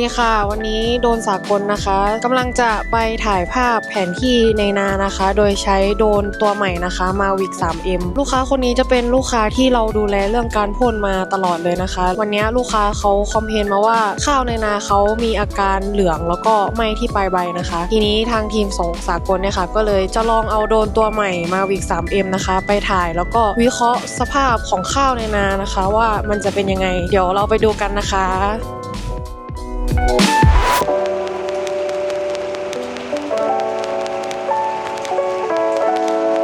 ดีค่ะ วันนี้โดนสากลนะคะกำลังจะไปถ่ายภาพแผนที่ในนานะคะ โดยใช้โดนตัวใหม่นะคะมาวิก 3M ลูกค้าคนนี้จะเป็นลูกค้าที่เราดูแลเรื่องการพ่นมาตลอดเลยนะคะ วันนี้ลูกค้าเขาคอมเพนมาว่าข้าวในนาเขามีอาการเหลืองแล้วก็ไหม้ที่ปลายใบนะคะ ทีนี้ทางทีมสงสากลเนี่ยค่ะ ก็เลยจะลองเอาโดนตัวใหม่มาวิก 3M นะคะ ไปถ่ายแล้วก็วิเคราะห์สภาพของข้าวในนานะคะ ว่ามันจะเป็นยังไง เดี๋ยวเราไปดูกันนะคะ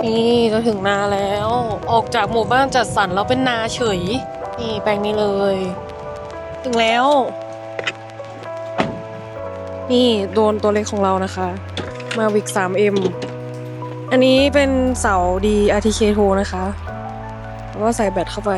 นี่จะถึงนาแล้ว ออกจากหมู่บ้านจัดสรรแล้วเป็นนาเฉย นี่แปลงนี้เลย ถึงแล้ว นี่โดนตัวเล็กของเรานะคะ มาวิก 3M อันนี้เป็นเสาดี RTK2 นะคะ แล้วก็ใส่แบตเข้าไป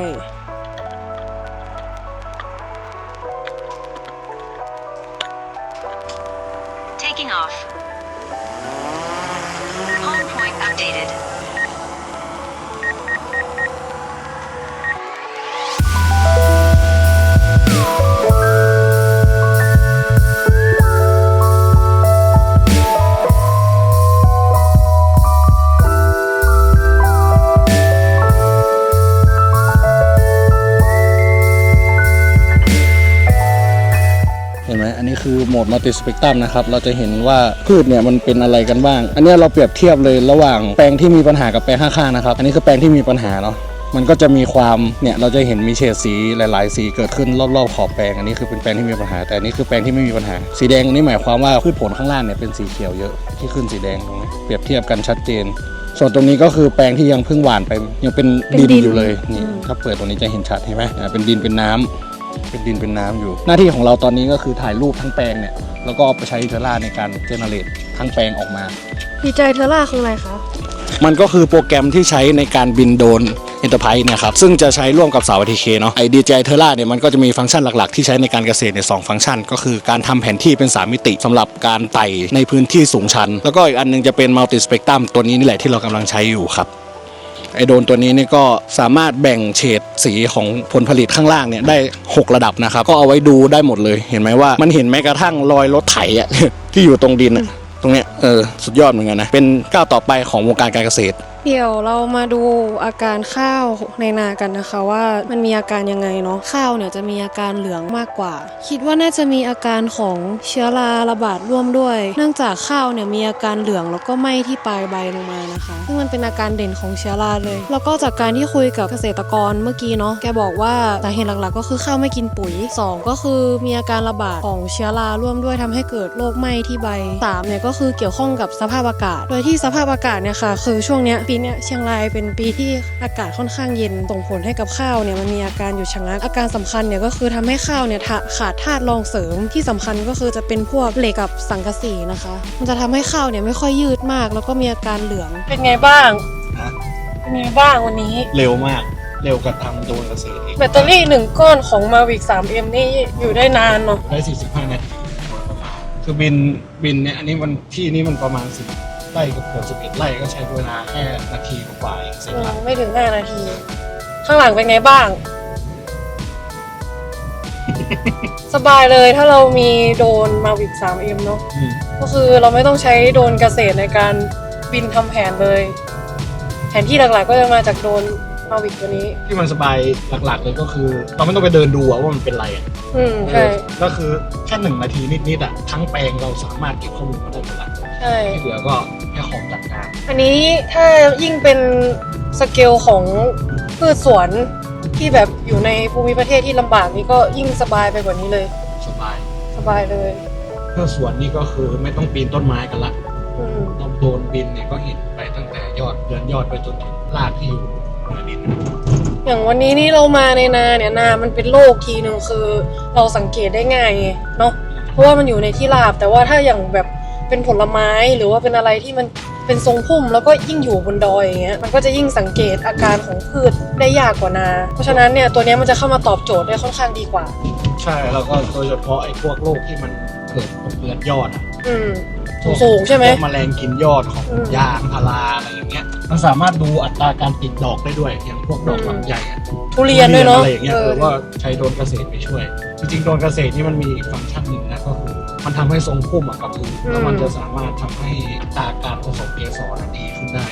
นไหมอันนี้คือโหมดมัลติสเปกตรัมนะครับเราจะเห็นว่าพืชเนี่ยมันเป็นอะไรกันบ้าง อันเนี้ยเราเปรียบเทียบเลยระหว่างแปลงที่มีปัญหากับแปลงข้างๆนะครับ อันนี้คือแปลงที่มีปัญหาเนาะมันก็จะมีความเนี่ยเราจะเห็นมีเฉดสีหลายๆ สีเกิดขึ้นรอบๆขอบแปลงอันนี้คือเป็นแปลงที่มีปัญหา แต่อันนี้คือแปลงที่ไม่มีปัญหา สีแดงอันนี้หมายความว่าพืชผลข้างล่างเนี่ยเป็นสีเขียวเยอะที่ขึ้นสีแดงตรงนี้เปรียบเทียบกันชัดเจน ส่วนตรงนี้ก็คือแปลงที่ยังเพิ่งหว่านไปยังเป็นเป็นดินดินอยู่เลยนี่อืมถ้าเปิดตรงนี้จะเห็นชัดเห็นไหมอ่าเป็นดินเป็นน้ำ เป็นดินเป็นน้ำอยู่ หน้าที่ของเราตอนนี้ก็คือถ่ายรูปทั้งแปลงเนี่ย แล้วก็เอาไปใช้เทอร่าในการเจเนเรตทั้งแปลงออกมา ดีใจเทอร่าคืออะไรคะ มันก็คือโปรแกรมที่ใช้ในการบินโดรน Enterprise เนี่ยครับซึ่งจะใช้ร่วมกับเสา ATK เนาะไอ DJI t e r r a เนี่ยมันก็จะมีฟังก์ชันหลักๆ ที่ใช้ในการเกษตรเนี่ยสองฟังก์ชัน ก็คือการทำแผนที่เป็น 3 มิติสำหรับการไต่ในพื้นที่สูงชัน แล้วก็อีกอันหนึงจะเป็น Multi Spectrum ตัวนี้นี่แหละที่เรากำลังใช้อยู่ครับ ไอโดนตัวนี้นี่ก็สามารถแบ่งเฉดสีของผลผลิตข้างล่างเนี่ยได้ 6 ระดับนะครับ ก็เอาไว้ดูได้หมดเลยเห็นไหมว่ามันเห็นแม้กระทั่งรอยรถไถอะที่อยู่ตรงดินอะตรงเนี้ยเออสุดยอดเหมือนกันนะเป็นก้าวต่อไปของวงการการเกษตร เดี๋ยวเรามาดูอาการข้าวในนากันนะคะว่ามันมีอาการยังไงเนาะข้าวเนี่ยจะมีอาการเหลืองมากกว่า คิดว่าน่าจะมีอาการของเชื้อราระบาดร่วมด้วย เนื่องจากข้าวเนี่ยมีอาการเหลืองแล้วก็ไหม้ที่ปลายใบลงมานะคะซึ่งมันเป็นอาการเด่นของเชื้อราเลย แล้วก็จากการที่คุยกับเกษตรกรเมื่อกี้เนาะแกบอกว่าสาเหตุหลักๆ ก็คือข้าวไม่กินปุ๋ยสองก็คือมีอาการระบาดของเชื้อราร่วมด้วยทำให้เกิดโรคไหม้ที่ใบสามเนี่ยก็คือเกี่ยวข้องกับสภาพอากาศ โดยที่สภาพอากาศเนี่ยค่ะคือช่วงเนี้ยปีเนี้ยเชียงรายเป็นปีที่อากาศค่อนข้างเย็นส่งผลให้กับข้าวเนี่ยมันมีอาการอยู่ชะงักอาการสำคัญเนี่ยก็คือทำให้ข้าวเนี่ยขาขาดธาตุรองเสริมที่สำคัญก็คือจะเป็นพวกเหล็กกับสังกะสีนะคะ มันจะทำให้ข้าวเนี่ยไม่ค่อยยืดมาก แล้วก็มีอาการเหลือง เป็นไงบ้างฮะเป็นไงบ้างวันนี้ เร็วมากเร็วกว่าทำโดรนเกษตรอีกแบตเตอรี่หนึ่งก้อนของ Mavic 3M นี่อยู่ได้นานเนาะได้ 45 นาที คือบินบินเนี่ยอันนี้มันที่นี่มันประมาณ 10 ไร่กับเกือบ11ไร่ก็ใช้เวลาแค่นาทีกว่าๆเองเสร็จอืแล้มวไม่ถึง5นาที ข้างหลังเป็นไงบ้าง สบายเลยถ้าเรามีโดรน Mavic 3M เนาะอืมก็คือเราไม่ต้องใช้โดรนเกษตรในการบินทำแผนเลย แผนที่หลักๆก็จะมาจากโดรน Mavic ตัวนี้ ที่มันสบายหลักๆเลยก็คือ เราไม่ต้องไปเดินดูอะว่ามันเป็นอะไรอะอืมใช่ก็คือแค่หนึ่งนาทีนิดๆอะทั้งแปลงเราสามารถเก็บข้อมูลมาได้หมดละใช่ที่เหลือก็ แค่ของจัดการอันนี้ถ้ายิ่งเป็นสเกลของพืชสวนที่แบบอยู่ในภูมิประเทศที่ลำบากนี้ก็ยิ่งสบายไปกว่านี้เลย สบายสบายเลยเพื่อสวนนี่ก็คือไม่ต้องปีนต้นไม้กันละอืมเราโดนบินเนี่ยก็เห็นไปตั้งแต่ยอดเดือนยอดไปจนถึงรากที่อยู่เหนือดินอย่างวันนี้นี่เรามาในนาเนี่ยนา มันเป็นโรคทีหนึ่งคือ เราสังเกตได้ง่ายไงเนาะเพราะว่ามันอยู่ในที่ราบแต่ว่าถ้าอย่างแบบ เป็นผลไม้หรือว่าเป็นอะไรที่มันเป็นทรงพุ่มแล้วก็ยิ่งอยู่บนดอยอย่างเงี้ยมันก็จะยิ่งสังเกตอาการของพืชได้ยากกว่านา เพราะฉะนั้นเนี่ยตัวเนี้ยมันจะเข้ามาตอบโจทย์ได้ค่อนข้างดีกว่า ใช่แล้วก็โดยเฉพาะไอ้พวกโรคที่มันเกิดตกเลือนยอดอะอืมพวกสูงใช่ไหม พวกแมลงกินยอดของอืม ยางพาราอะไรอย่างเงี้ย มันสามารถดูอัตราการติดดอกได้ด้วย อย่างพวกดอกลำใหญ่อะทุเรียนด้วยเนาะอะไรอย่างเงี้ยเอเอออว่าใช้โดรนเกษตรไปช่วย จริงๆโดรนเกษตรนี่มันมีอีกฟังก์ชันหนึ่งนะก็คือมันทำให้ทรงพุ่มอะกับพื้นแล้วมันจะสามารถทำให้อัตราการผสมเกสรอะดีขึ้นได้